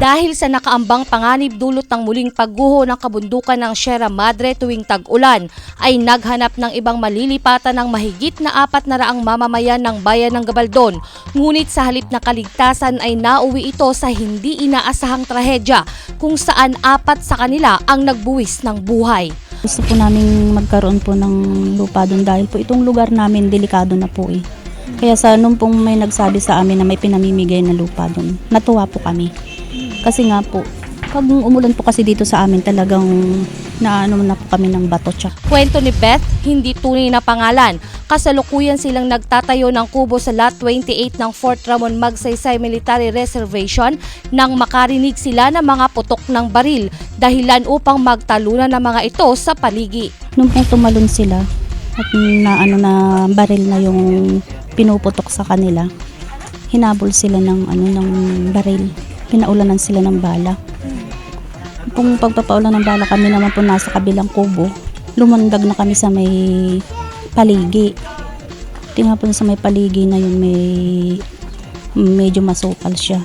Dahil sa nakaambang panganib dulot ng muling pagguho ng kabundukan ng Sierra Madre tuwing tag-ulan, ay naghanap ng ibang malilipatan ng mahigit na apat na raang mamamayan ng bayan ng Gabaldon. Ngunit sa halip na kaligtasan ay nauwi ito sa hindi inaasahang trahedya kung saan apat sa kanila ang nagbuwis ng buhay. Gusto po namin magkaroon po ng lupa doon dahil po itong lugar namin delikado na po eh. Kaya sa nung pong may nagsabi sa amin na may pinamimigay na lupa doon, natuwa po kami. Kasi nga po, pag umulan po kasi dito sa amin talagang naano na po kami ng bato tsaka Kwento ni Beth, hindi tunay na pangalan. Kasalukuyan silang nagtatayo ng kubo sa Lot 28 ng Fort Ramon Magsaysay Military Reservation nang makarinig sila ng mga putok ng baril dahilan upang magtalunan ng mga ito sa paligi. nung pong tumalon sila at na ano na baril na yung pinuputok sa kanila, hinabol sila ng ano ng baril. Pinaulanan sila ng bala. Kung pagpapaulan ng bala kami naman po nasa kabilang kubo, lumundag na kami sa may paligi. Tingnan po sa may paligi na yun may medyo masukal siya.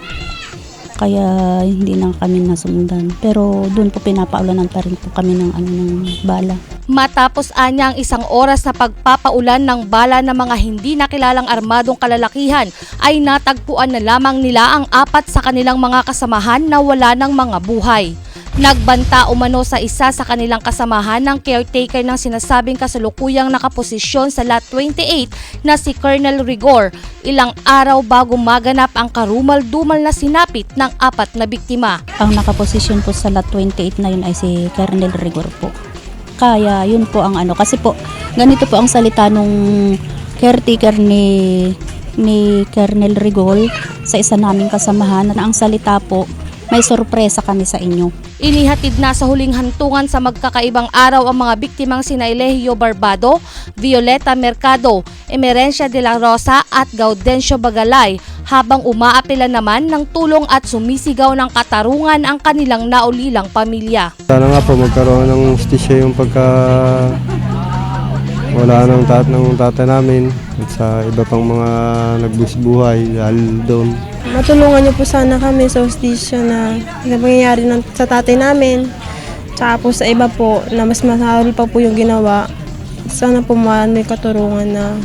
Kaya hindi na kami nasundan. Pero doon po pinapaulanan pa rin po kami ng ano ng bala. Matapos anya ang isang oras na pagpapaulan ng bala ng mga hindi nakilalang armadong kalalakihan ay natagpuan na lamang nila ang apat sa kanilang mga kasamahan na wala ng mga buhay. Nagbanta umano sa isa sa kanilang kasamahan ng caretaker ng sinasabing kasalukuyang nakaposisyon sa Lot 28 na si Colonel Rigor ilang araw bago maganap ang karumal-dumal na sinapit ng apat na biktima. Ang nakaposisyon po sa lot 28 na yun ay si Colonel Rigor po. Kaya yun po ang ano. Kasi po, ganito po ang salita nung caretaker ni ni Colonel Rigol sa isa naming kasamahan na ang salita po, may sorpresa kami sa inyo. Inihatid na sa huling hantungan sa magkakaibang araw ang mga biktimang sina Elegio Barbado, Violeta Mercado, Emerencia de la Rosa at Gaudencio Bagalay habang umaapela naman ng tulong at sumisigaw ng katarungan ang kanilang naulilang pamilya. Sana nga po magkaroon ng justisya yung pagka wala ng tat ng tata namin at sa iba pang mga nagbusbuhay dahil doon. Matulungan niyo po sana kami sa hostisya na na pangyayari ng, sa tatay namin. Tsaka po sa iba po na mas masahol pa po yung ginawa. Sana po ma- may katurungan na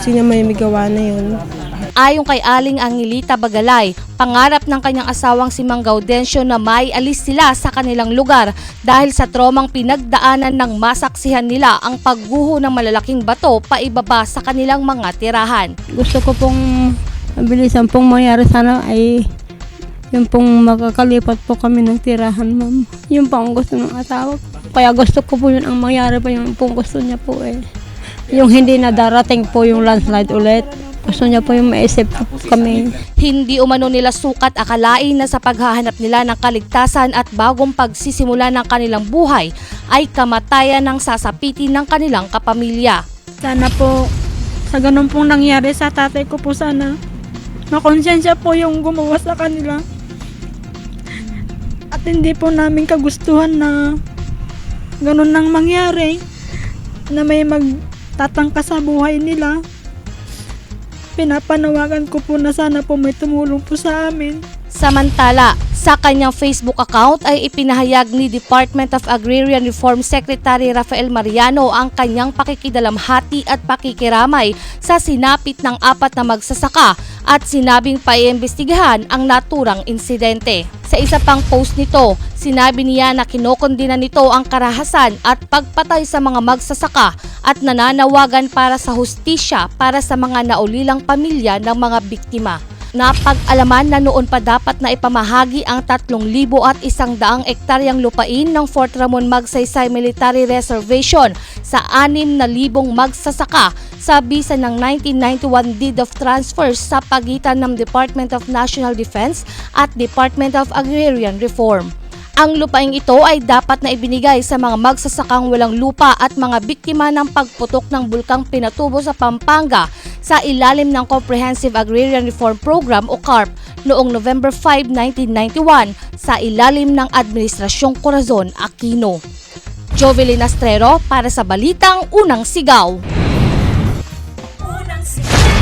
sino may may gawa na yun. Ayon kay Aling Angilita Bagalay, pangarap ng kanyang asawang si Mang Gaudencio na may alis sila sa kanilang lugar dahil sa tromang pinagdaanan ng masaksihan nila ang pagguho ng malalaking bato paibaba sa kanilang mga tirahan. gusto ko pong mabilisan pong mangyari sana ay yung pong makakalipat po kami ng tirahan, ma'am. Yun po ang gusto ng asawa. Kaya gusto ko po yun ang mangyari pa yung pong gusto niya po eh. Yung hindi na darating po yung landslide ulit. Gusto niya po yung maisip po kami. Hindi umano nila sukat akalain na sa paghahanap nila ng kaligtasan at bagong pagsisimula ng kanilang buhay ay kamatayan ng sasapitin ng kanilang kapamilya. Sana po, sa ganun pong nangyari sa tatay ko po sana, makonsensya po yung gumawa sa kanila. At hindi po namin kagustuhan na ganun nang mangyari, na may magtatangka sa buhay nila. Pinapanawagan ko po na sana po may tumulong po sa amin. Samantala, sa kanyang Facebook account ay ipinahayag ni Department of Agrarian Reform Secretary Rafael Mariano ang kanyang pakikidalamhati at pakikiramay sa sinapit ng apat na magsasaka at sinabing paiimbestigahan ang naturang insidente. Sa isa pang post nito, sinabi niya na kinokondina nito ang karahasan at pagpatay sa mga magsasaka at nananawagan para sa hustisya para sa mga naulilang pamilya ng mga biktima. Napag-alaman na noon pa dapat na ipamahagi ang 3,000 at isang daang ektaryang lupain ng Fort Ramon Magsaysay Military Reservation sa 6,000 magsasaka sa bisa ng 1991 Deed of Transfer sa pagitan ng Department of National Defense at Department of Agrarian Reform. Ang lupaing ito ay dapat na ibinigay sa mga magsasakang walang lupa at mga biktima ng pagputok ng bulkang Pinatubo sa Pampanga sa ilalim ng Comprehensive Agrarian Reform Program o CARP noong November 5, 1991 sa ilalim ng Administrasyong Corazon Aquino. Jovelyn Astrero para sa Balitang Unang Sigaw.